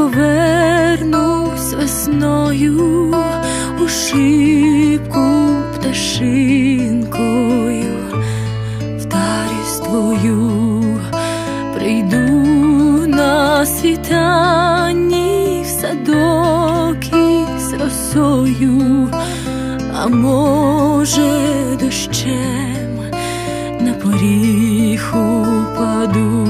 повернусь весною у шибку пташинкою, вдарюсь твою, прийду на світанні в садок із росою, а може дощем на поріг упаду.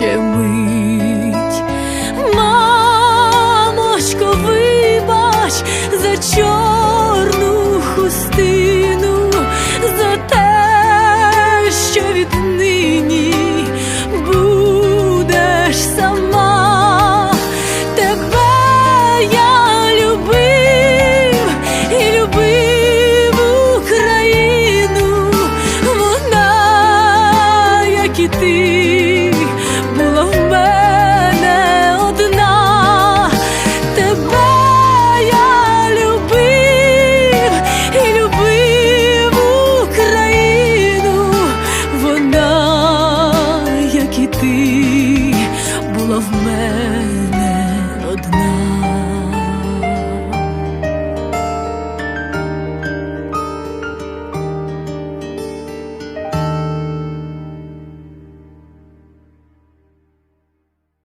结尾。